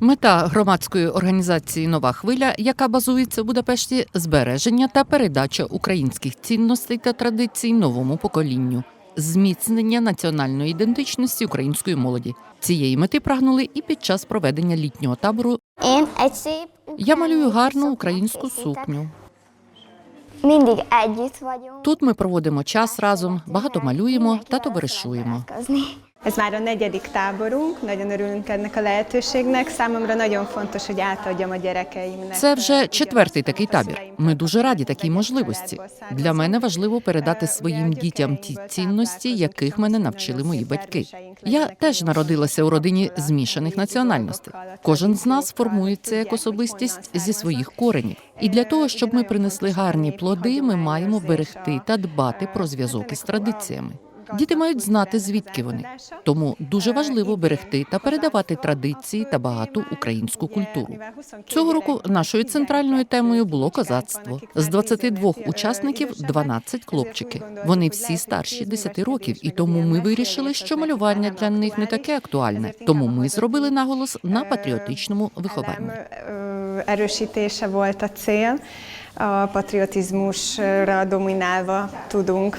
Мета громадської організації Нова хвиля, яка базується в Будапешті, збереження та передача українських цінностей та традицій новому поколінню, зміцнення національної ідентичності української молоді. Цієї мети прагнули і під час проведення літнього табору. Я малюю гарну українську сукню. Тут ми проводимо час разом, багато малюємо та товаришуємо. Ez már a negyedik táborunk, nagyon örülünk ennek a lehetőségnek. Számomra nagyon fontos, hogy átadjam a gyerekeimnek. Це вже четвертий такий табір. Ми дуже раді такій можливості. Для мене важливо передати своїм дітям ті цінності, яких мене навчили мої батьки. Я теж народилася у родині змішаних національностей. Кожен з нас формується як особистість зі своїх коренів. І для того, щоб ми принесли гарні плоди, ми маємо берегти та дбати про зв'язок із традиціями. Діти мають знати, звідки вони. Тому дуже важливо берегти та передавати традиції та багату українську культуру. Цього року нашою центральною темою було козацтво. З 22 учасників 12 хлопчики. Вони всі старші 10 років, і тому ми вирішили, що малювання для них не таке актуальне. Тому ми зробили наголос на патріотичному вихованні. Erősítése volt a cél. A patriotizmusra dominálva tudunk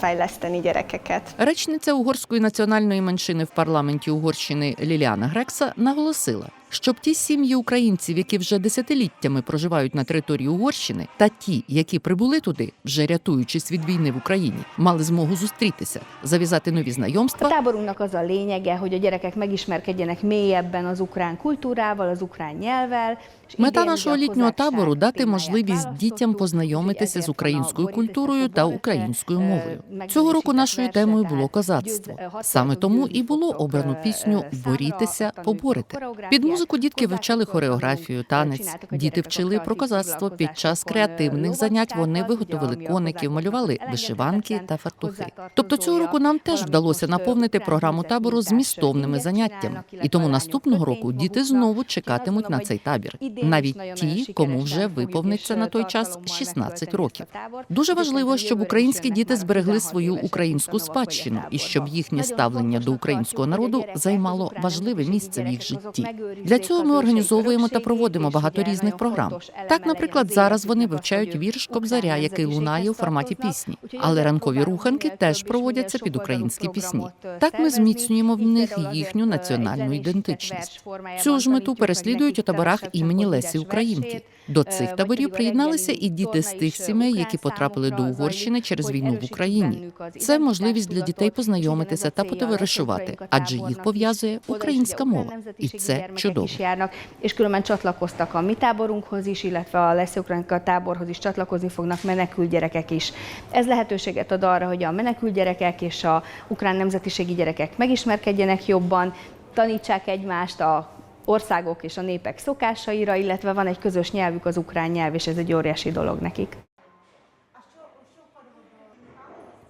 fejleszteni gyerekeket. Речниця угорської національної меншини в парламенті Угорщини Ліліана Грекса наголосила, щоб ті сім'ї українців, які вже десятиліттями проживають на території Угорщини, та ті, які прибули туди, вже рятуючись від війни в Україні, мали змогу зустрітися, зав'язати нові A знайомства táborunknak az a lényege, hogy a gyerekek megismerkedjenek mélyebben az ukrán kultúrával, az ukrán nyelvvel. Мета нашого літнього табору дати можливість дітям познайомитися з українською культурою та українською мовою. Цього року нашою темою було козацтво. Саме тому і було обрано е, пісню е, Борітеся, поборете. Під музику дітки вивчали хореографію, танець. Діти вчили про козацтво. Під час креативних занять вони виготовили коників, малювали вишиванки та фартухи. Тобто цього року нам теж вдалося наповнити програму табору змістовними заняттями. І тому наступного року діти знову чекатимуть на цей табір, навіть ті, кому вже виповниться на той час 16 років. Дуже важливо, щоб українські діти зберегли свою українську спадщину і щоб їхнє ставлення до українського народу займало важливе місце в їх житті. Для цього ми організовуємо та проводимо багато різних програм. Так, наприклад, зараз вони вивчають вірш Кобзаря, який лунає у форматі пісні. Але ранкові руханки теж проводяться під українські пісні. Так ми зміцнюємо в них їхню національну ідентичність. Цю ж мету переслідують у таборах імені Лесі Українки. До цих таборів приєдналися і діти з тих сімей, які потрапили до Угорщини через війну в Україні. Це можливість для дітей познайомитися та потоваришувати, адже їх пов'язує українська мова, і це чудово. Is járnak, és különben csatlakoztak a mi táborunkhoz is, illetve a Lesz Ukrajnka táborhoz is csatlakozni fognak menekült gyerekek is. Ez lehetőséget ad arra, hogy a menekült gyerekek és a ukrán nemzetiségi gyerekek megismerkedjenek jobban, tanítsák egymást a országok és a népek szokásaira, illetve van egy közös nyelvük, az ukrán nyelv, és ez egy óriási dolog nekik.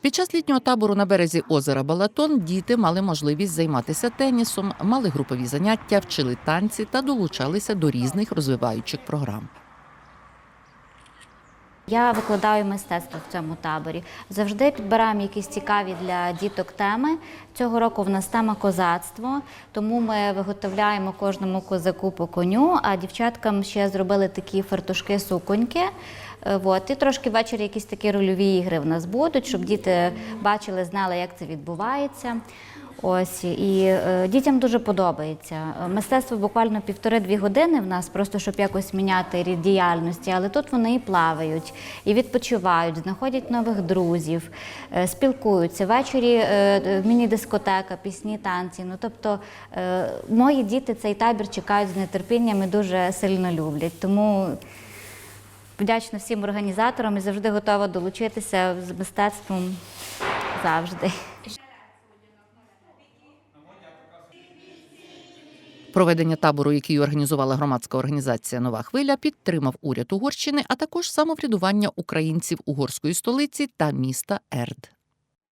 Під час літнього табору на березі озера Балатон діти мали можливість займатися тенісом, мали групові заняття, вчили танці та долучалися до різних розвиваючих програм. Я викладаю мистецтво в цьому таборі. Завжди підбираємо якісь цікаві для діток теми. Цього року в нас тема козацтво, тому ми виготовляємо кожному козаку по коню, а дівчаткам ще зробили такі фартушки суконьки. Е, Вот. І трошки ввечері якісь такі рольові ігри в нас будуть, щоб діти бачили, знали, як це відбувається. Ось і е, дітям дуже подобається. Мистецтво буквально півтори-дві години в нас, просто щоб якось міняти рід діяльності. Але тут вони і плавають, і відпочивають, знаходять нових друзів, е, спілкуються. Ввечері е, е, міні-дискотека, пісні, танці. Ну тобто е, мої діти цей табір чекають з нетерпінням і дуже сильно люблять. Тому вдячна всім організаторам і завжди готова долучитися з мистецтвом завжди. Проведення табору, який організувала громадська організація Нова хвиля, підтримав уряд Угорщини, а також самоврядування українців угорської столиці та міста Ерд.